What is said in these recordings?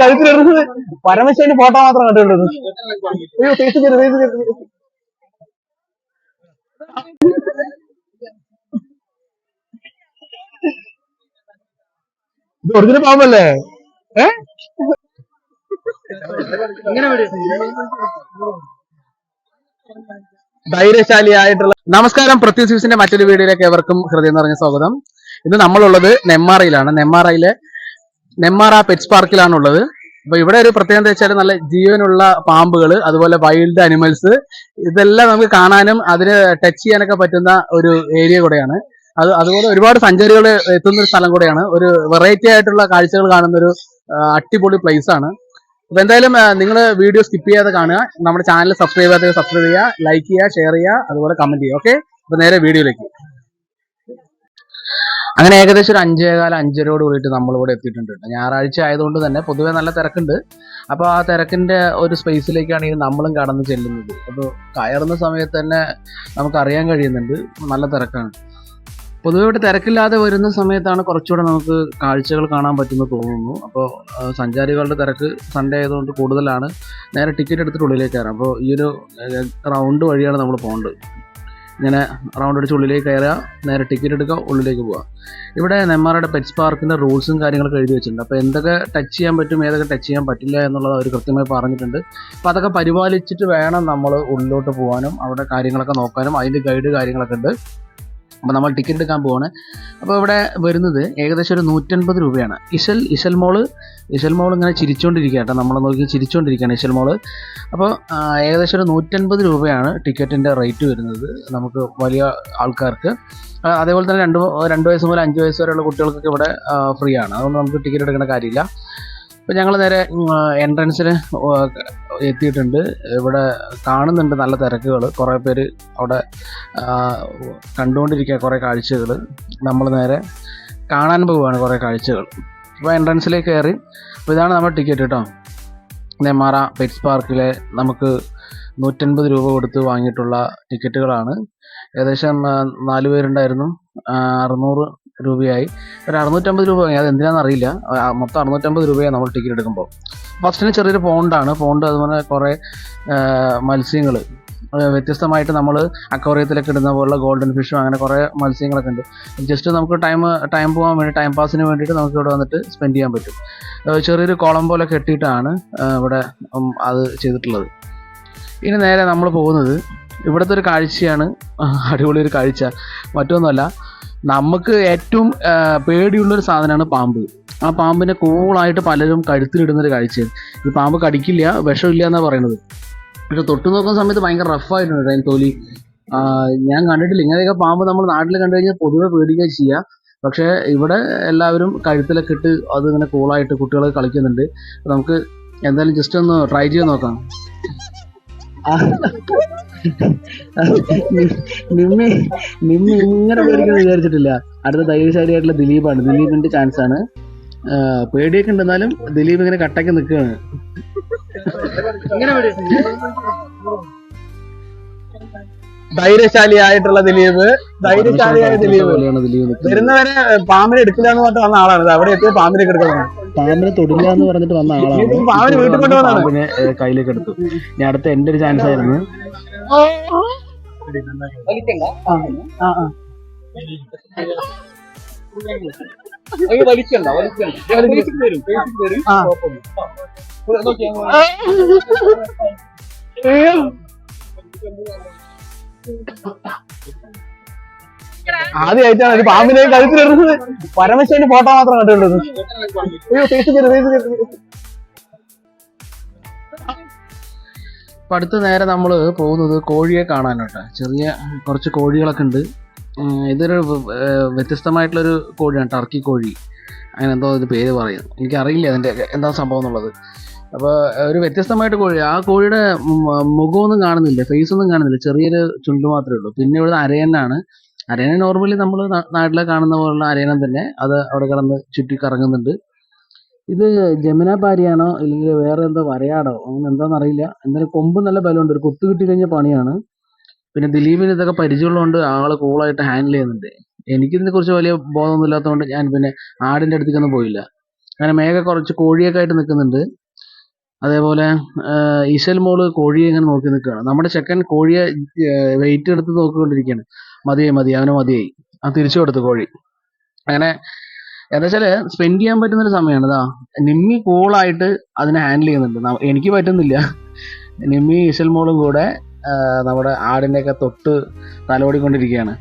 കഴുത്തിലിടുന്നത് പരമശിവന്റെ photo മാത്രം കണ്ടിട്ടുള്ളത് അയ്യോ ഒറിജിനൽ പാമ്പല്ലേ? ഏ? ധൈര്യശാലിയായിട്ടുള്ള നമസ്കാരം പ്രത്യേക മറ്റൊരു വീഡിയോയിലേക്ക് എവർക്കും ഹൃദയം നിറഞ്ഞ സ്വാഗതം. ഇന്ന് നമ്മളുള്ളത് നെമ്മാറയിലാണ്. നെമ്മാറയിലെ നെമ്മാറ പെറ്റ്സ് പാർക്കിലാണ് ഉള്ളത് അപ്പൊ ഇവിടെ ഒരു പ്രത്യേകത വെച്ചാൽ നല്ല ജീവനുള്ള പാമ്പുകൾ അതുപോലെ വൈൽഡ് അനിമൽസ് ഇതെല്ലാം നമുക്ക് കാണാനും അതിന് ടച്ച് ചെയ്യാനൊക്കെ പറ്റുന്ന ഒരു ഏരിയ കൂടെയാണ്. അത് അതുപോലെ ഒരുപാട് സഞ്ചാരികൾ എത്തുന്ന ഒരു സ്ഥലം കൂടെയാണ്. ഒരു വെറൈറ്റി ആയിട്ടുള്ള കാഴ്ചകൾ കാണുന്ന ഒരു അടിപൊളി പ്ലേസ് ആണ്. അപ്പൊ എന്തായാലും നിങ്ങൾ വീഡിയോ സ്കിപ്പ് ചെയ്യാതെ കാണുക. നമ്മുടെ ചാനൽ സബ്സ്ക്രൈബ് ചെയ്യാതെ സബ്സ്ക്രൈബ് ചെയ്യുക ലൈക്ക് ചെയ്യുക ഷെയർ ചെയ്യുക അതുപോലെ കമന്റ് ചെയ്യുക ഓക്കെ അപ്പൊ നേരെ വീഡിയോയിലേക്ക് അങ്ങനെ ഏകദേശം ഒരു അഞ്ചേകാല അഞ്ചരയോട് കൂടിയിട്ട് നമ്മളിവിടെ എത്തിയിട്ടുണ്ട്. ഞായറാഴ്ച ആയതുകൊണ്ട് തന്നെ പൊതുവെ നല്ല തിരക്കുണ്ട്. അപ്പോൾ ആ തിരക്കിന്റെ ഒരു സ്പേസിലേക്കാണ് ഈ നമ്മളും കടന്നു ചെല്ലുന്നത്. അപ്പോൾ കയറുന്ന സമയത്ത് തന്നെ നമുക്ക് അറിയാൻ കഴിയുന്നുണ്ട്. നല്ല തിരക്കാണ്. പൊതുവെ തിരക്കില്ലാതെ വരുന്ന സമയത്താണ് കുറച്ചുകൂടെ നമുക്ക് കാഴ്ചകൾ കാണാൻ പറ്റുമെന്ന് തോന്നുന്നു. അപ്പോൾ സഞ്ചാരികളുടെ തിരക്ക് സൺഡേ ആയതുകൊണ്ട് കൂടുതലാണ്. നേരെ ടിക്കറ്റ് എടുത്തിട്ട് ഉള്ളിലേക്ക് കയറാം. അപ്പോൾ ഈ ഒരു റൗണ്ട് വഴിയാണ് നമ്മൾ പോകേണ്ടത്. ഇങ്ങനെ റൗണ്ട് അടിച്ച് ഉള്ളിലേക്ക് കയറുക നേരെ ടിക്കറ്റ് എടുക്കുക ഉള്ളിലേക്ക് പോവുക. ഇവിടെ നെമ്മാറയുടെ പെറ്റ്സ് പാർക്കിന്റെ റൂൾസും കാര്യങ്ങളൊക്കെ എഴുതി വെച്ചിട്ടുണ്ട്. അപ്പോൾ എന്തൊക്കെ ടച്ച് ചെയ്യാൻ പറ്റും ഏതൊക്കെ ടച്ച് ചെയ്യാൻ പറ്റില്ല എന്നുള്ളത് അവർ കൃത്യമായി പറഞ്ഞിട്ടുണ്ട്. അപ്പോൾ അതൊക്കെ പരിപാലിച്ചിട്ട് വേണം നമ്മൾ ഉള്ളിലോട്ട് പോകാനും അവിടെ കാര്യങ്ങളൊക്കെ നോക്കാനും. അതിന്റെ ഗൈഡ് കാര്യങ്ങളൊക്കെ ഉണ്ട്. അപ്പോൾ നമ്മൾ ടിക്കറ്റ് എടുക്കാൻ പോവാണ്. അപ്പോൾ ഇവിടെ വരുന്നത് ഏകദേശം ഒരു നൂറ്റൻപത് രൂപയാണ്. ഇസൽ ഇസൽ മോൾ ഇസൽ മോൾ ഇങ്ങനെ ചിരിച്ചുകൊണ്ടിരിക്കുക കേട്ടോ. നമ്മളെ നോക്കി ചിരിച്ചുകൊണ്ടിരിക്കുകയാണ് ഇസൽ മോൾ അപ്പോൾ ഏകദേശം ഒരു നൂറ്റൻപത് രൂപയാണ് ടിക്കറ്റിന്റെ റേറ്റ് വരുന്നത് നമുക്ക് വലിയ ആൾക്കാർക്ക്. അതേപോലെ തന്നെ രണ്ട് രണ്ട് വയസ്സ് മുതൽ അഞ്ച് വയസ്സ് വരെയുള്ള കുട്ടികൾക്കൊക്കെ ഇവിടെ ഫ്രീ ആണ്. അതുകൊണ്ട് നമുക്ക് ടിക്കറ്റ് എടുക്കേണ്ട കാര്യമില്ല. അപ്പോൾ ഞങ്ങൾ നേരെ എൻട്രൻസിന് എത്തിയിട്ടുണ്ട്. ഇവിടെ കാണുന്നുണ്ട് നല്ല തിരക്കുകൾ കുറേ പേര് അവിടെ കണ്ടുകൊണ്ടിരിക്കുക കുറേ കാഴ്ചകൾ നമ്മൾ നേരെ കാണാൻ പോവുകയാണ് കുറേ കാഴ്ചകൾ അപ്പോൾ എൻട്രൻസിലേക്ക് കയറി. അപ്പോൾ ഇതാണ് നമ്മുടെ ടിക്കറ്റ് കേട്ടോ നെമാറ പെറ്റ്സ് പാർക്കിലെ നമുക്ക് നൂറ്റൻപത് രൂപ കൊടുത്ത് വാങ്ങിയിട്ടുള്ള ടിക്കറ്റുകളാണ് ഏകദേശം നാല് പേരുണ്ടായിരുന്നു. അറുന്നൂറ് രൂപയായി. ഒരു അറുന്നൂറ്റമ്പത് രൂപ അത് എന്തിനാണെന്ന് അറിയില്ല. മൊത്തം അറുന്നൂറ്റമ്പത് രൂപയാണ് നമ്മൾ ടിക്കറ്റ് എടുക്കുമ്പോൾ. ഫസ്റ്റിന് ചെറിയൊരു പോണ്ടാണ് പോണ്ട് അതുപോലെ കുറേ മത്സ്യങ്ങൾ വ്യത്യസ്തമായിട്ട് നമ്മൾ അക്വറിയത്തിലൊക്കെ ഇടുന്ന പോലുള്ള ഗോൾഡൻ ഫിഷും അങ്ങനെ കുറേ മത്സ്യങ്ങളൊക്കെ ഉണ്ട്. ജസ്റ്റ് നമുക്ക് ടൈം ടൈം പോകാൻ വേണ്ടി ടൈം പാസിന് വേണ്ടിയിട്ട് നമുക്ക് ഇവിടെ വന്നിട്ട് സ്പെൻഡ് ചെയ്യാൻ പറ്റും. ചെറിയൊരു കുളം പോലെ കെട്ടിയിട്ടാണ് ഇവിടെ അത് ചെയ്തിട്ടുള്ളത്. ഇനി നേരെ നമ്മൾ പോകുന്നത് ഇവിടുത്തെ ഒരു കാഴ്ചയാണ്. അടിപൊളി ഒരു കാഴ്ച. മറ്റൊന്നുമല്ല. നമുക്ക് ഏറ്റവും പേടിയുള്ള പേടിയുള്ളൊരു സാധനമാണ് പാമ്പ്. ആ പാമ്പിനെ കൂളായിട്ട് പലരും കഴുത്തിലിടുന്നൊരു കാഴ്ചയാണ്. ഈ പാമ്പ് കടിക്കില്ല വിഷമില്ല എന്നാണ് പറയുന്നത് പക്ഷെ തൊട്ട് നോക്കുന്ന സമയത്ത് ഭയങ്കര റഫായിട്ടുണ്ട് അതിന് തൊലി. ഞാൻ കണ്ടിട്ടില്ല. ഇങ്ങനെയൊക്കെ പാമ്പ് നമ്മൾ നാട്ടിൽ കണ്ടു കഴിഞ്ഞാൽ പൊതുവെ പേടിക്കുക ചെയ്യുക പക്ഷേ ഇവിടെ എല്ലാവരും കഴുത്തിലൊക്കെ ഇട്ട് അതിങ്ങനെ കൂളായിട്ട് കുട്ടികൾ കളിക്കുന്നുണ്ട്. നമുക്ക് എന്തായാലും ജസ്റ്റ് ഒന്ന് ട്രൈ ചെയ്ത് നോക്കാം. നിമ്മ നിമ്മി ഇങ്ങനെ പേടിക്കുന്നത് വിചാരിച്ചിട്ടില്ല. അടുത്ത ധൈര്യശാലിയായിട്ടുള്ള ദിലീപാണ്. ദിലീപിന്റെ ചാൻസ് ആണ്. പേടിയൊക്കെ ഉണ്ട് എന്നാലും ദിലീപ് ഇങ്ങനെ കട്ടയ്ക്ക് നിൽക്കുകയാണ്. ധൈര്യശാലിയായിട്ടുള്ള ദിലീപ്. ധൈര്യശാലിയായ ദിലീപ്. വരുന്നവരെ പാമ്പിനെ എടുക്കില്ല എന്ന് പറഞ്ഞിട്ട് വന്ന ആളാണ്. അവിടെ എത്തിയ പാമ്പിനെ എടുക്കുന്നത് പാമ്പിനെ തൊടില്ല എന്ന് പറഞ്ഞിട്ട് വന്ന ആളാണ്. പാമ്പിനെ കയ്യിലേക്ക് എടുത്തു. ഞാൻ അടുത്ത എന്റെ ഒരു ചാൻസ് ആയിരുന്നു. വലിക്കണ്ട വലിക്കണ്ട ആദ്യമായിട്ടാണ് ഒരു പാമ്പിനെ കഴുത്തിലിടുന്നത് പരമശിവന്റെ ഫോട്ടോ മാത്രം കണ്ടിട്ടുള്ളത് അയ്യോ ഫേസ് അപ്പൊ അടുത്ത നേരെ നമ്മൾ പോകുന്നത് കോഴിയെ കാണാനോട്ട ചെറിയ കുറച്ച് കോഴികളൊക്കെ ഉണ്ട്. ഇതൊരു വ്യത്യസ്തമായിട്ടുള്ളൊരു കോഴിയാണ് ടർക്കി കോഴി. അങ്ങനെ എന്തോ ഒരു പേര് പറയും എനിക്കറിയില്ല അതിന്റെ എന്താ സംഭവം എന്നുള്ളത്. അപ്പോൾ ഒരു വ്യത്യസ്തമായിട്ട് കോഴി. ആ കോഴിയുടെ മുഖമൊന്നും കാണുന്നില്ല ഫേസ് ഒന്നും കാണുന്നില്ല. ചെറിയൊരു ചുണ്ട് മാത്രമേ ഉള്ളൂ. പിന്നെ ഇവിടെ അരയനാണ് അരയനെ നോർമലി നമ്മൾ നാട്ടിലെ കാണുന്ന പോലുള്ള അരേന തന്നെ അത് അവിടെ കിടന്ന് ചുറ്റി കറങ്ങുന്നുണ്ട് ഇത് ജമുന പാരിയാണോ അല്ലെങ്കിൽ വേറെ എന്തോ വരയാടോ അങ്ങനെ എന്താണെന്ന് അറിയില്ല. എന്തായാലും കൊമ്പ് നല്ല ബലമുണ്ട് ഒരു കൊത്തു കിട്ടി കഴിഞ്ഞ പണിയാണ്. പിന്നെ ദിലീപിന് ഇതൊക്കെ പരിചയമുള്ളതുകൊണ്ട് ആൾ കൂളായിട്ട് ഹാൻഡിൽ ചെയ്യുന്നുണ്ട്. എനിക്കിതിനെ കുറിച്ച് വലിയ ബോധമൊന്നും ഇല്ലാത്തതുകൊണ്ട് ഞാൻ പിന്നെ ആടിന്റെ അടുത്തേക്കൊന്നും പോയില്ല. അങ്ങനെ മേഘ കുറച്ച് കോഴിയൊക്കെ ആയിട്ട് നിൽക്കുന്നുണ്ട്. അതേപോലെ ഈശൽ മോൾ കോഴിയെ ഇങ്ങനെ നോക്കി നിൽക്കുകയാണ്. നമ്മുടെ ചെക്കൻ കോഴിയെ വെയിറ്റ് എടുത്ത് നോക്കിക്കൊണ്ടിരിക്കുകയാണ്. മതിയായി മതി അവന് മതിയായി. ആ തിരിച്ചു കൊടുത്തു കോഴി. അങ്ങനെ എന്താ വെച്ചാൽ സ്പെൻഡ് ചെയ്യാൻ പറ്റുന്ന ഒരു സമയമാണ് ഇതാ നിമ്മി കൂളായിട്ട് അതിനെ ഹാൻഡിൽ ചെയ്യുന്നുണ്ട്. എനിക്ക് പറ്റുന്നില്ല. നിമ്മി ഈശൽ മോളും കൂടെ നമ്മുടെ ആടിനെയൊക്കെ തൊട്ട് തലോടിക്കൊണ്ടിരിക്കുകയാണ്.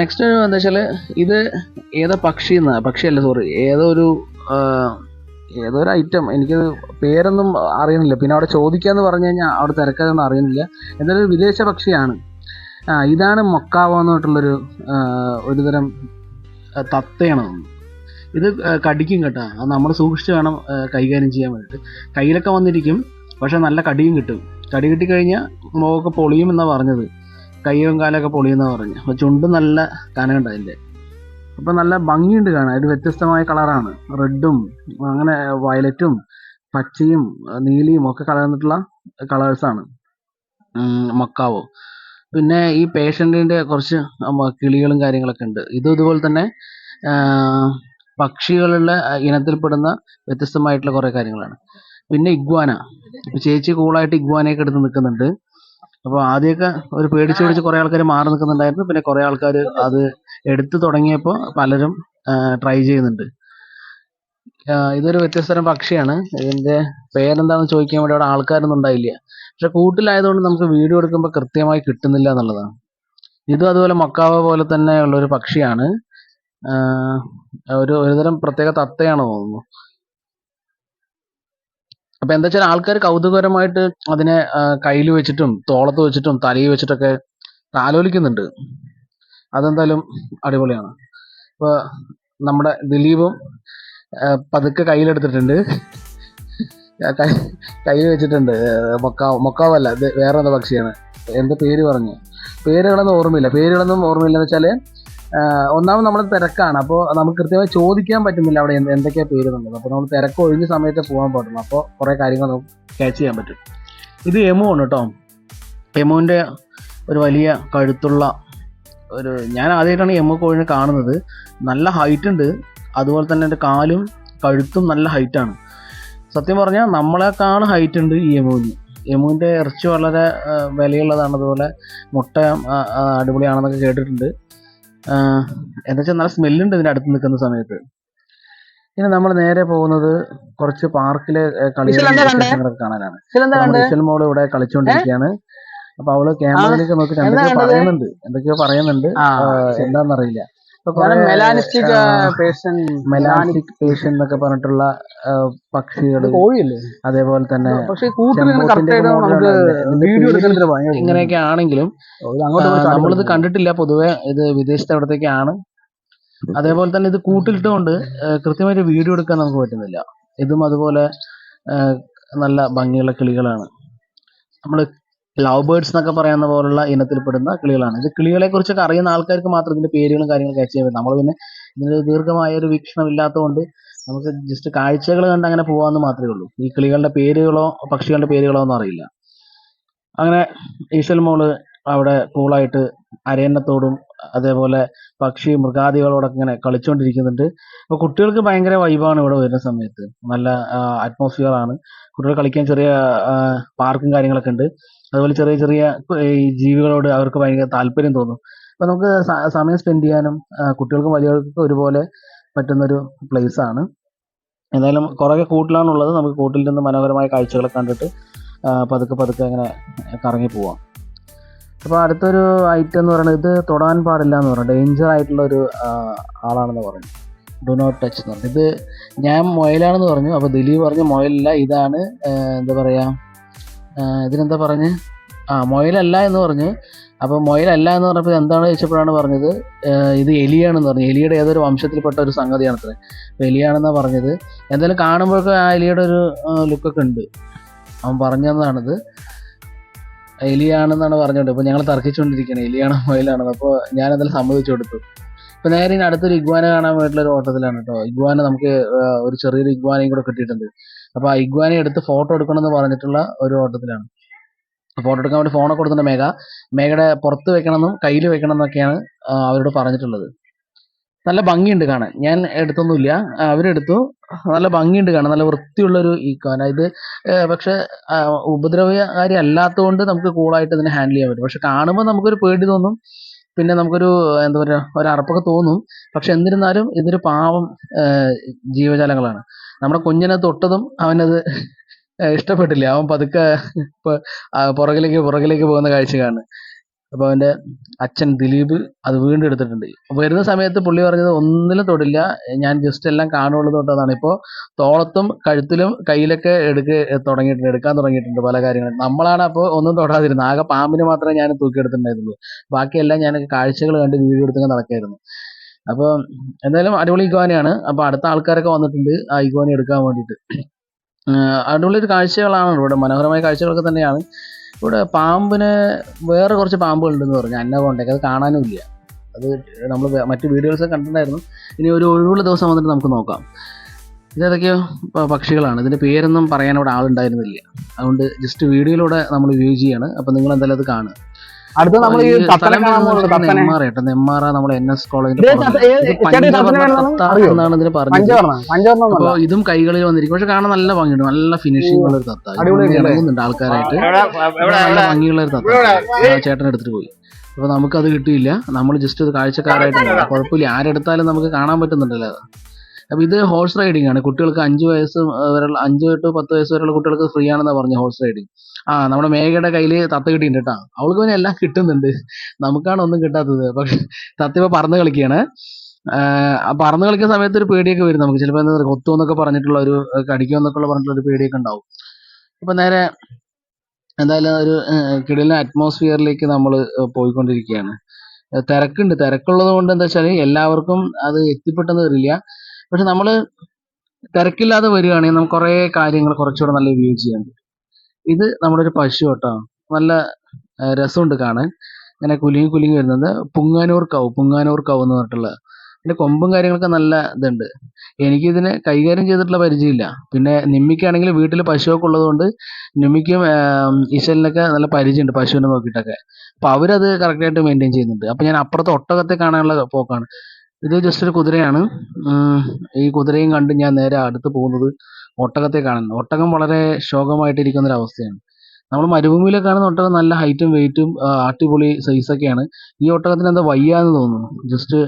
നെക്സ്റ്റ് എന്താ വെച്ചാൽ ഇത് ഏതോ പക്ഷി എന്നാ പക്ഷിയല്ല സോറി ഏതോ ഒരു ആഹ്, ഏതോ ഒരു ഐറ്റം എനിക്ക് പേരൊന്നും അറിയുന്നില്ല പിന്നെ അവിടെ ചോദിക്കാന്ന് പറഞ്ഞു കഴിഞ്ഞാൽ അവിടെ തിരക്കാതൊന്നും അറിയുന്നില്ല എന്തായാലും വിദേശ പക്ഷിയാണ്. ഇതാണ് മൊക്കാവോ എന്ന് പറഞ്ഞിട്ടുള്ളൊരു ഒരുതരം തത്തയാണ് ഇത് കടിക്കും കേട്ടോ. അത് നമ്മൾ സൂക്ഷിച്ച് വേണം കൈകാര്യം ചെയ്യാൻ വേണ്ടിയിട്ട്. കയ്യിലൊക്കെ വന്നിരിക്കും പക്ഷെ നല്ല കടിയും കിട്ടും. കടി കിട്ടിക്കഴിഞ്ഞാൽ മുഖമൊക്കെ പൊളിയും എന്നാണ് പറഞ്ഞത്. കയ്യും കാലൊക്കെ പൊളിയെന്നാണ് പറഞ്ഞത്. അപ്പോൾ ചുണ്ട് നല്ല കനമുണ്ട് അതിന്റെ. അപ്പോൾ നല്ല ഭംഗിയുണ്ട് കാണാൻ. ഒരു വ്യത്യസ്തമായ കളറാണ്. റെഡും അങ്ങനെ വയലറ്റും പച്ചയും നീലയും ഒക്കെ കലർന്നിട്ടുള്ള കളേഴ്സാണ് മക്കാവോ. പിന്നെ ഈ പേഷ്യന്റിന്റെ കുറച്ച് കിളികളും കാര്യങ്ങളൊക്കെ ഉണ്ട്. ഇതും ഇതുപോലെ തന്നെ പക്ഷികളുടെ ഇനത്തിൽപ്പെടുന്ന വ്യത്യസ്തമായിട്ടുള്ള കുറേ കാര്യങ്ങളാണ്. പിന്നെ ഇഗ്വാന. ചേച്ചി കൂളായിട്ട് ഇഗ്വാനയൊക്കെ എടുത്ത് നിൽക്കുന്നുണ്ട്. അപ്പോൾ ആദ്യമൊക്കെ ഒരു പേടിച്ച് പേടിച്ച് കുറേ ആൾക്കാർ മാറി നിൽക്കുന്നുണ്ടായിരുന്നു. പിന്നെ കുറേ ആൾക്കാർ അത് എടുത്തു തുടങ്ങിയപ്പോൾ പലരും ട്രൈ ചെയ്യുന്നുണ്ട്. ഇതൊരു വ്യത്യസ്തരം പക്ഷിയാണ്. ഇതിന്റെ പേരെന്താണെന്ന് ചോദിക്കാൻ വേണ്ടി അവിടെ ആൾക്കാരൊന്നും ഉണ്ടായില്ല. പക്ഷെ കൂട്ടിലായതുകൊണ്ട് നമുക്ക് വീഡിയോ എടുക്കുമ്പോൾ കൃത്യമായി കിട്ടുന്നില്ല എന്നുള്ളതാണ്. ഇതും അതുപോലെ മക്കാവ പോലെ തന്നെ ഉള്ളൊരു പക്ഷിയാണ്. ഒരു ഒരുതരം പ്രത്യേക തത്തയാണ് തോന്നുന്നു. അപ്പൊ എന്താ വെച്ചാൽ ആൾക്കാർ കൗതുകരമായിട്ട് അതിനെ കയ്യിൽ വെച്ചിട്ടും തോളത്ത് വെച്ചിട്ടും തലയിൽ വെച്ചിട്ടൊക്കെ താലോലിക്കുന്നുണ്ട് അതെന്തായാലും അടിപൊളിയാണ്. ഇപ്പൊ നമ്മുടെ ദിലീപും പതുക്കെ കയ്യിലെടുത്തിട്ടുണ്ട്. കയ്യിൽ വെച്ചിട്ടുണ്ട്. മൊക്കാവ് മൊക്കാവല്ല വേറെ എന്താ പക്ഷിയാണ്. എന്താ പേര് പറഞ്ഞു? പേരുകളൊന്നും ഓർമ്മയില്ല. പേരുകളൊന്നും ഓർമ്മയില്ല എന്ന് വെച്ചാൽ ഒന്നാമത് നമ്മൾ തിരക്കാണ്. അപ്പോൾ നമുക്ക് കൃത്യമായി ചോദിക്കാൻ പറ്റുന്നില്ല അവിടെ എന്തൊക്കെയാണ് എന്തൊക്കെയാ പേര് എന്നുള്ളത്. അപ്പോൾ നമ്മൾ തിരക്ക് ഒഴിഞ്ഞ സമയത്ത് പോകാൻ പാടുള്ളൂ. അപ്പോൾ കുറേ കാര്യങ്ങൾ നമുക്ക് ക്യാച്ച് ചെയ്യാൻ പറ്റും. ഇത് എമു ആണ് കേട്ടോ. എമുവിന്റെ ഒരു വലിയ കഴുത്തുള്ള ഒരു ഞാൻ ആദ്യമായിട്ടാണ് എമ്മ കോഴിനെ കാണുന്നത്. നല്ല ഹൈറ്റ് ഉണ്ട്. അതുപോലെ തന്നെ എന്റെ കാലും കഴുത്തും നല്ല ഹൈറ്റാണ് സത്യം പറഞ്ഞാൽ നമ്മളെക്കാണ് ഹൈറ്റ് ഉണ്ട് ഈ എമുവിന് എമുവിന്റെ ഇറച്ചി വളരെ വിലയുള്ളതാണ്. അതുപോലെ മുട്ട അടിപൊളിയാണെന്നൊക്കെ കേട്ടിട്ടുണ്ട്. എന്താ വെച്ചാൽ നല്ല സ്മെല്ലുണ്ട് ഇതിന്റെ അടുത്ത് നിൽക്കുന്ന സമയത്ത്. ഇനി നമ്മൾ നേരെ പോകുന്നത് കുറച്ച് പാർക്കിലെ കളി കാണാനാണ്. മോൾ ഇവിടെ കളിച്ചുകൊണ്ടിരിക്കുകയാണ് അപ്പൊ അവൾ ക്യാമറയിലേക്ക് നോക്കിട്ട് എന്താ എന്തൊക്കെയോ പറയുന്നുണ്ട്. എന്തൊക്കെയോ പറയുന്നുണ്ട്. എന്താണെന്നറിയില്ല മെലാനിസ്റ്റിക് പേഷ്യൻ എന്നൊക്കെ പറഞ്ഞിട്ടുള്ള പക്ഷികൾ കോഴിയല്ലേ? അതേപോലെ തന്നെ ഇങ്ങനെയൊക്കെ ആണെങ്കിലും നമ്മളിത് കണ്ടിട്ടില്ല. പൊതുവെ ഇത് വിദേശത്തെ എവിടത്തേക്കാണ് അതേപോലെ തന്നെ ഇത് കൂട്ടിലിട്ടുകൊണ്ട് കൃത്യമായിട്ട് വീഡിയോ എടുക്കാൻ നമുക്ക് പറ്റുന്നില്ല. ഇതും അതുപോലെ നല്ല ഭംഗിയുള്ള കിളികളാണ്. നമ്മൾ ലവ് ബേർഡ്സ് എന്നൊക്കെ പറയുന്ന പോലുള്ള ഇനത്തിൽപ്പെടുന്ന കിളികളാണ്. ഇത് കിളികളെ കുറിച്ചൊക്കെ അറിയുന്ന ആൾക്കാർക്ക് മാത്രം ഇതിന്റെ പേരുകളും കാര്യങ്ങളും ക്യാച്ച് നമ്മൾ പിന്നെ ഇതിന് ദീർഘമായ ഒരു വീക്ഷണം ഇല്ലാത്തതുകൊണ്ട് നമുക്ക് ജസ്റ്റ് കാഴ്ചകൾ കണ്ട് അങ്ങനെ പോകാമെന്ന് മാത്രമേ ഉള്ളൂ. ഈ കിളികളുടെ പേരുകളോ പക്ഷികളുടെ പേരുകളോ ഒന്നും അറിയില്ല. അങ്ങനെ ഈസൽ മോൾ അവിടെ കൂളായിട്ട് അരയന്നത്തോടും അതേപോലെ പക്ഷി മൃഗാദികളോടൊക്കെ ഇങ്ങനെ കളിച്ചുകൊണ്ടിരിക്കുന്നുണ്ട് അപ്പോൾ കുട്ടികൾക്ക് ഭയങ്കര വൈബാണ് ഇവിടെ വരുന്ന സമയത്ത്. നല്ല അറ്റ്മോസ്ഫിയർ ആണ്. കുട്ടികൾ കളിക്കാൻ ചെറിയ പാർക്കും കാര്യങ്ങളൊക്കെ ഉണ്ട്. അതുപോലെ ചെറിയ ചെറിയ ഈ ജീവികളോട് അവർക്ക് ഭയങ്കര താല്പര്യം തോന്നും. അപ്പോൾ നമുക്ക് സമയം സ്പെൻഡ് ചെയ്യാനും കുട്ടികൾക്കും വലിയവർക്കും ഒരുപോലെ പറ്റുന്നൊരു പ്ലേസ് ആണ്. എന്തായാലും കുറേ കൂട്ടിലാണുള്ളത്. നമുക്ക് കൂട്ടിൽ നിന്ന് മനോഹരമായ കാഴ്ചകളൊക്കെ കണ്ടിട്ട് പതുക്കെ പതുക്കെ അങ്ങനെ കറങ്ങി പോവാം. അപ്പോൾ അടുത്തൊരു ഐറ്റം എന്ന് പറയുന്നത് ഇത് തൊടാൻ പാടില്ല എന്ന് പറഞ്ഞു ഡേഞ്ചർ ആയിട്ടുള്ള ഒരു ആളാണെന്ന് പറഞ്ഞു ഡു നോട്ട് ടച്ച് എന്ന് പറഞ്ഞു ഇത് ഞാൻ മൊയലാണെന്ന് പറഞ്ഞു. അപ്പോൾ ദിലീപ് പറഞ്ഞു മൊയലല്ല. ഇതാണ് എന്താ പറയുക ആ, ഇതിനെന്താ പറഞ്ഞ്? ആ മൊയലല്ല എന്ന് പറഞ്ഞ്. അപ്പോൾ മൊയലല്ല എന്ന് പറഞ്ഞപ്പോൾ എന്താണ് ചോദിച്ചപ്പോഴാണ് പറഞ്ഞത്? ഇത് എലിയാണെന്ന് പറഞ്ഞു. എലിയുടെ ഏതൊരു വംശത്തിൽപ്പെട്ട ഒരു സംഗതിയാണ് അത്ര അപ്പോൾ എലിയാണെന്നാണ് പറഞ്ഞത്. എന്തായാലും കാണുമ്പോഴൊക്കെ ആ എലിയുടെ ഒരു ലുക്കൊക്കെ ഉണ്ട്. അവൻ പറഞ്ഞതാണിത് എലിയാണെന്നാണ് പറഞ്ഞോണ്ട്. അപ്പോൾ ഞങ്ങൾ തർക്കിച്ചുകൊണ്ടിരിക്കുകയാണ് എലിയാണോ മൊയിലാണെന്ന്. അപ്പോൾ ഞാൻ എന്തായാലും സമ്മതിച്ചു കൊടുത്തു. ഇപ്പോൾ നേരെ ഇനി അടുത്തൊരു ഇഗ്വാന കാണാൻ വേണ്ടിയിട്ടുള്ള ഒരു ഓട്ടത്തിലാണ് കേട്ടോ. ഇഗ്വാന നമുക്ക് ഒരു ചെറിയൊരു ഇഗ്വാനയും കൂടെ കിട്ടിയിട്ടുണ്ട്. അപ്പോൾ ആ ഇഗ്വാനെ എടുത്ത് ഫോട്ടോ എടുക്കണം എന്ന് പറഞ്ഞിട്ടുള്ള ഒരു ഓട്ടത്തിലാണ്. ഫോട്ടോ എടുക്കാൻ വേണ്ടി ഫോണൊക്കെ കൊടുത്തിട്ടുണ്ട് മേഘ. മേഘയുടെ പുറത്ത് വെക്കണമെന്നും കയ്യിൽ വെക്കണം എന്നൊക്കെയാണ് അവരോട് പറഞ്ഞിട്ടുള്ളത്. നല്ല ഭംഗിയുണ്ട് കാണാൻ. ഞാൻ എടുത്തൊന്നുമില്ല. അവരെടുത്തു. നല്ല ഭംഗിയുണ്ട് കാണാൻ. നല്ല വൃത്തിയുള്ളൊരു ഈക്കോന ഇത് പക്ഷെ ഉപദ്രവകാരി അല്ലാത്തതുകൊണ്ട് നമുക്ക് കൂളായിട്ട് ഇതിനെ ഹാൻഡിൽ ചെയ്യാൻ പറ്റും. പക്ഷെ കാണുമ്പോൾ നമുക്കൊരു പേടി തോന്നും. പിന്നെ നമുക്കൊരു എന്താ പറയുക ഒരു അറപ്പൊക്കെ തോന്നും. പക്ഷെ എന്നിരുന്നാലും ഇതൊരു പാവം ജീവജാലങ്ങളാണ്. നമ്മുടെ കുഞ്ഞിനെ തൊട്ടതും അവനത് ഇഷ്ടപ്പെട്ടില്ല. അവൻ പതുക്കെ പുറകിലേക്ക് പുറകിലേക്ക് പോകുന്ന കാഴ്ച കാഴ്ചയാണ്. അപ്പൊ അവന്റെ അച്ഛൻ ദിലീപ് അത് വീണ്ടും എടുത്തിട്ടുണ്ട്. വരുന്ന സമയത്ത് പുള്ളി പറഞ്ഞത് ഒന്നിലും തൊടില്ല. ഞാൻ ജസ്റ്റ് എല്ലാം കാണുള്ളൂ തൊട്ടതാണ് ഇപ്പോൾ തോളത്തും കഴുത്തിലും കയ്യിലൊക്കെ എടുക്ക തുടങ്ങിയിട്ടുണ്ട്. എടുക്കാൻ തുടങ്ങിയിട്ടുണ്ട് പല കാര്യങ്ങളും. നമ്മളാണ് അപ്പോൾ ഒന്നും തൊടാതിരുന്നത്. ആകെ പാമ്പിന് മാത്രമേ ഞാൻ തൂക്കിയെടുത്തിട്ടുണ്ടായിരുന്നുള്ളൂ. ബാക്കിയെല്ലാം ഞാൻ കാഴ്ചകൾ കണ്ട് വീഡിയോ എടുത്തൊക്കെ നടക്കായിരുന്നു. അപ്പോൾ എന്തായാലും അടിപൊളി ഇഗ്വാനയാണ്. അപ്പോൾ അടുത്ത ആൾക്കാരൊക്കെ വന്നിട്ടുണ്ട് ആ ഇഗ്വാന എടുക്കാൻ വേണ്ടിയിട്ട്. അടിപൊളി ഒരു കാഴ്ചകളാണ് ഇവിടെ. മനോഹരമായ കാഴ്ചകളൊക്കെ തന്നെയാണ്. ഇവിടെ പാമ്പിന് വേറെ കുറച്ച് പാമ്പുകളുണ്ടെന്ന് പറഞ്ഞു. അന്നകൊണ്ടൊക്കെ അത് കാണാനും ഇല്ല. അത് നമ്മൾ മറ്റ് വീഡിയോസ് കണ്ടിട്ടുണ്ടായിരുന്നു. ഇനി ഒരു ഒഴിവുള്ള ദിവസം വന്നിട്ട് നമുക്ക് നോക്കാം. ഇതേതൊക്കെയോ പക്ഷികളാണ്. ഇതിന്റെ പേരൊന്നും പറയാൻ ഇവിടെ ആളുണ്ടായിരുന്നില്ല. അതുകൊണ്ട് ജസ്റ്റ് വീഡിയോയിലൂടെ നമ്മൾ വ്യൂ ചെയ്യാണ്. അപ്പോൾ നിങ്ങൾ എന്തായാലും അത് കാണുക. അടുത്ത നമ്മൾ ഈ തത്തനെ കാണാൻ പോകുന്നത് തത്തനെ. നെന്മാറ നമ്മുടെ എൻ എസ് കോളേജ് എന്നാണ് ഇതിന് പറഞ്ഞത് ഇതും കൈകളിൽ വന്നിരിക്കും. പക്ഷെ കാണാൻ നല്ല ഭംഗിയുണ്ട്. നല്ല ഫിനിഷിംഗ് ഉള്ള ഒരു തത്ത? ഇറങ്ങുന്നുണ്ട് ആൾക്കാരായിട്ട്. നല്ല ഭംഗിയുള്ള ഒരു തത്ത. ചേട്ടൻ എടുത്തിട്ട് പോയി. അപ്പൊ നമുക്കത് കിട്ടിയില്ല. നമ്മൾ ജസ്റ്റ് ഒരു കാഴ്ചക്കാരായിട്ടുണ്ട് കുഴപ്പമില്ല. ആരെടുത്താലും നമുക്ക് കാണാൻ പറ്റുന്നുണ്ടല്ലോ. അപ്പൊ ഇത് ഹോഴ്സ് റൈഡിംഗ് ആണ്. കുട്ടികൾക്ക് അഞ്ച് വയസ്സ് വരെയുള്ള അഞ്ച് ടു പത്ത് വയസ്സ് വരെയുള്ള കുട്ടികൾക്ക് ഫ്രീ ആണെന്നാ പറഞ്ഞു ഹോഴ്സ് റൈഡിംഗ് ആ നമ്മുടെ മേഘയുടെ കയ്യിൽ തത്ത കിട്ടിയിട്ടുണ്ട് കേട്ടോ. അവൾക്ക് പിന്നെ എല്ലാം കിട്ടുന്നുണ്ട്. നമുക്കാണ് ഒന്നും കിട്ടാത്തത്. പക്ഷെ തത്ത ഇപ്പൊ പറന്ന് കളിക്കുകയാണ്. പറന്ന് കളിക്കുന്ന സമയത്ത് ഒരു പേടിയൊക്കെ വരും നമുക്ക്. ചിലപ്പോൾ എന്താ പറയുക കൊത്തു എന്നൊക്കെ പറഞ്ഞിട്ടുള്ള ഒരു കടിക്കുക എന്നൊക്കെ പറഞ്ഞിട്ടുള്ള ഒരു പേടിയൊക്കെ ഉണ്ടാവും. അപ്പൊ നേരെ എന്തായാലും ഒരു കിടലിന് അറ്റ്മോസ്ഫിയറിലേക്ക് നമ്മൾ പോയിക്കൊണ്ടിരിക്കുകയാണ്. തിരക്കുണ്ട്. തിരക്കുള്ളത് കൊണ്ട് എന്താ വെച്ചാൽ എല്ലാവർക്കും അത് എത്തിപ്പെട്ടെന്ന് വരില്ല. പക്ഷെ നമ്മൾ തിരക്കില്ലാതെ വരികയാണെങ്കിൽ നമുക്ക് കുറേ കാര്യങ്ങൾ കുറച്ചുകൂടെ നല്ല വ്യൂ ചെയ്യാൻ ഇത് നമ്മുടെ ഒരു പശു കേട്ടോ. നല്ല രസമുണ്ട് കാണാൻ. ഇങ്ങനെ കുലുങ്ങി കുലുങ്ങി വരുന്നത് പുങ്ങാനൂർ കൗ പുങ്ങാനൂർ കൗ എന്ന് പറഞ്ഞിട്ടുള്ള. അതിന്റെ കൊമ്പും കാര്യങ്ങളൊക്കെ നല്ല ഇതുണ്ട്. എനിക്കിതിനെ കൈകാര്യം ചെയ്തിട്ടുള്ള പരിചയമില്ല. പിന്നെ നിമ്മിക്കാണെങ്കിൽ വീട്ടിൽ പശുവൊക്കെ ഉള്ളതുകൊണ്ട് നിമ്മിക്കും ഇശലിനൊക്കെ നല്ല പരിചയമുണ്ട് പശുവിനെ നോക്കിയിട്ടൊക്കെ. അപ്പൊ അവരത് കറക്റ്റായിട്ട് മെയിന്റെയിൻ ചെയ്യുന്നുണ്ട്. അപ്പൊ ഞാൻ അപ്പുറത്തെ ഒട്ടകത്തെ കാണാനുള്ള പോക്കാണ്. ഇത് ജസ്റ്റ് ഒരു കുതിരയാണ്. ഈ കുതിരയും കണ്ട് ഞാൻ നേരെ അടുത്ത് പോകുന്നത്. ഒട്ടകത്തെ കാണുന്നത് ഒട്ടകം വളരെ ശോകമായിട്ടിരിക്കുന്ന ഒരു അവസ്ഥയാണ് നമ്മൾ മരുഭൂമിയിലൊക്കെ കാണുന്ന ഒട്ടകം നല്ല ഹൈറ്റും വെയിറ്റും അടിപൊളി സൈസൊക്കെയാണ് ഈ ഒട്ടകത്തിന് എന്താ വയ്യാന്ന് തോന്നുന്നു. ജസ്റ്റ്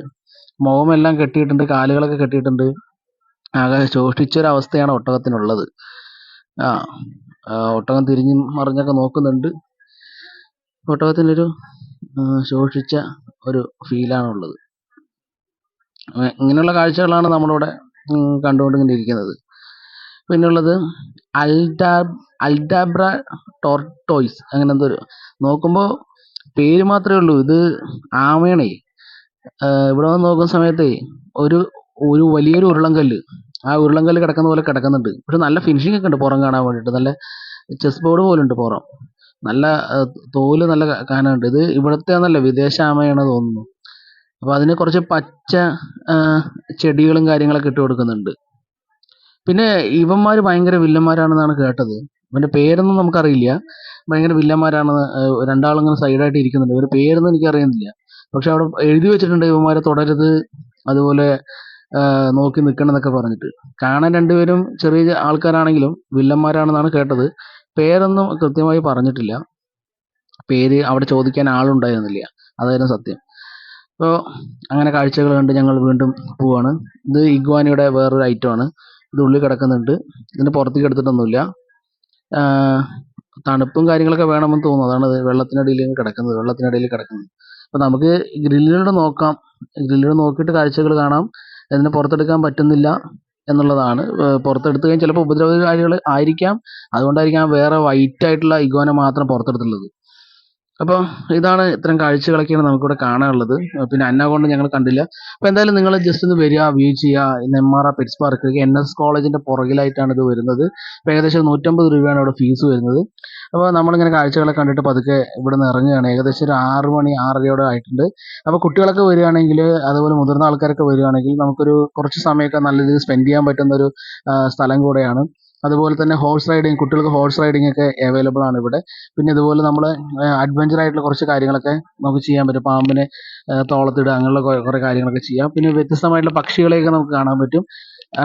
മുഖമെല്ലാം കെട്ടിയിട്ടുണ്ട് കാലുകളൊക്കെ കെട്ടിയിട്ടുണ്ട്. ആകെ ശോഷിച്ച ഒരു അവസ്ഥയാണ് ഒട്ടകത്തിനുള്ളത്. ആ ഒട്ടകം തിരിഞ്ഞും മറിഞ്ഞൊക്കെ നോക്കുന്നുണ്ട്. ഒട്ടകത്തിനൊരു ശോഷിച്ച ഒരു ഫീലാണ് ഉള്ളത് ഇങ്ങനെയുള്ള കാഴ്ചകളാണ് നമ്മളിവിടെ കണ്ടുകൊണ്ടിങ്ങനെ കണ്ടുകൊണ്ട് ഇരിക്കുന്നത്. പിന്നുള്ളത് അൽഡാ അൽഡാബ്ര ടോർട്ടോയ്സ്. അങ്ങനെ എന്തോ നോക്കുമ്പോൾ പേര് മാത്രമേ ഉള്ളൂ. ഇത് ആമയാണേ ഇവിടെ വന്ന് നോക്കുന്ന സമയത്തേ ഒരു ഒരു വലിയൊരു ഉരുളൻകല്ല്. ആ ഉരുളൻകല്ല് കിടക്കുന്ന പോലെ കിടക്കുന്നുണ്ട്. പക്ഷെ നല്ല ഫിനിഷിംഗ് ഒക്കെ ഉണ്ട് പുറം കാണാൻ വേണ്ടിയിട്ട്. നല്ല ചെസ് ബോർഡ് പോലെ ഉണ്ട് പുറം. നല്ല തോൽ നല്ല കാണാനുണ്ട്. ഇത് ഇവിടുത്തെ നല്ല വിദേശ ആമയാണ് തോന്നുന്നു. അപ്പോൾ അതിന് കുറച്ച് പച്ച ചെടികളും കാര്യങ്ങളൊക്കെ ഇട്ട് കൊടുക്കുന്നുണ്ട്. പിന്നെ ഇവന്മാര് ഭയങ്കര വില്ലന്മാരാണെന്നാണ് കേട്ടത്. ഇവന്റെ പേരൊന്നും നമുക്കറിയില്ല. ഭയങ്കര വില്ലന്മാരാണെന്ന് രണ്ടാളിങ്ങനെ സൈഡായിട്ട് ഇരിക്കുന്നുണ്ട്. ഇവരുടെ പേരൊന്നും എനിക്കറിയുന്നില്ല. പക്ഷെ അവിടെ എഴുതി വെച്ചിട്ടുണ്ട് ഇവന്മാരെ തുടരുത് അതുപോലെ നോക്കി നിൽക്കണം എന്നൊക്കെ പറഞ്ഞിട്ട്. കാണാൻ രണ്ടുപേരും ചെറിയ ആൾക്കാരാണെങ്കിലും വില്ലന്മാരാണെന്നാണ് കേട്ടത്. പേരൊന്നും കൃത്യമായി പറഞ്ഞിട്ടില്ല. പേര് അവിടെ ചോദിക്കാൻ ആളുണ്ടായിരുന്നില്ല. അതായിരുന്നു സത്യം. അപ്പോൾ അങ്ങനെ കാഴ്ചകൾ കണ്ട് ഞങ്ങൾ വീണ്ടും പോവാണ്. ഇത് ഇഗ്വാനിയുടെ വേറൊരു ഐറ്റമാണ് ഇത് ഉള്ളിൽ കിടക്കുന്നുണ്ട്. ഇതിന് പുറത്തേക്ക് എടുത്തിട്ടൊന്നുമില്ല. തണുപ്പും കാര്യങ്ങളൊക്കെ വേണമെന്ന് തോന്നുന്നു. അതാണ് ഇത് വെള്ളത്തിനടിയിൽ കിടക്കുന്നത്. വെള്ളത്തിനടിയിൽ കിടക്കുന്നത്. അപ്പോൾ നമുക്ക് ഗ്രില്ലിലൂടെ നോക്കാം. ഗ്രില്ലിലൂടെ നോക്കിയിട്ട് കാഴ്ചകൾ കാണാം. ഇതിനെ പുറത്തെടുക്കാൻ പറ്റുന്നില്ല എന്നുള്ളതാണ്. പുറത്തെടുത്ത് കഴിഞ്ഞാൽ ചിലപ്പോൾ ഉപദ്രവകാരികൾ ആയിരിക്കാം. അതുകൊണ്ടായിരിക്കാം വേറെ വൈറ്റ് ആയിട്ടുള്ള ഇഗ്വാന മാത്രം പുറത്തെടുത്തുള്ളത് അപ്പോൾ ഇതാണ് ഇത്തരം കാഴ്ചകളൊക്കെയാണ് നമുക്കിവിടെ കാണാനുള്ളത്. പിന്നെ അന്നാകൊണ്ട് ഞങ്ങൾ കണ്ടില്ല. അപ്പോൾ എന്തായാലും നിങ്ങൾ ജസ്റ്റ് ഒന്ന് വരിക വ്യൂ ചെയ്യുക. Nemmara pets park N S കോളേജിന്റെ പുറകിലായിട്ടാണ് ഇത് വരുന്നത്. ഏകദേശം നൂറ്റമ്പത് രൂപയാണ് ഇവിടെ ഫീസ് വരുന്നത്. അപ്പോൾ നമ്മളിങ്ങനെ കാഴ്ചകളെ കണ്ടിട്ട് പതുക്കെ ഇവിടെ നിന്ന് ഇറങ്ങുകയാണ്. ഏകദേശം ഒരു ആറ് മണി ആറരയോടെ ആയിട്ടുണ്ട്. അപ്പോൾ കുട്ടികളൊക്കെ വരികയാണെങ്കിൽ അതുപോലെ മുതിർന്ന ആൾക്കാരൊക്കെ വരികയാണെങ്കിൽ നമുക്കൊരു കുറച്ച് സമയമൊക്കെ നല്ല രീതിയിൽ സ്പെൻഡ് ചെയ്യാൻ പറ്റുന്ന ഒരു സ്ഥലം കൂടെയാണ്. അതുപോലെ തന്നെ ഹോഴ്സ് റൈഡിങ് കുട്ടികൾക്ക് ഹോഴ്സ് റൈഡിങ് ഒക്കെ അവൈലബിൾ ആണ് ഇവിടെ. പിന്നെ ഇതുപോലെ നമ്മൾ അഡ്വഞ്ചർ ആയിട്ടുള്ള കുറച്ച് കാര്യങ്ങളൊക്കെ നമുക്ക് ചെയ്യാൻ പറ്റും. പാമ്പിനെ തോളത്തിടുക അങ്ങനെയുള്ള കുറേ കാര്യങ്ങളൊക്കെ ചെയ്യാം. പിന്നെ വ്യത്യസ്തമായിട്ടുള്ള പക്ഷികളെയൊക്കെ നമുക്ക് കാണാൻ പറ്റും.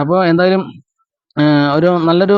അപ്പോൾ എന്തായാലും ഒരു നല്ലൊരു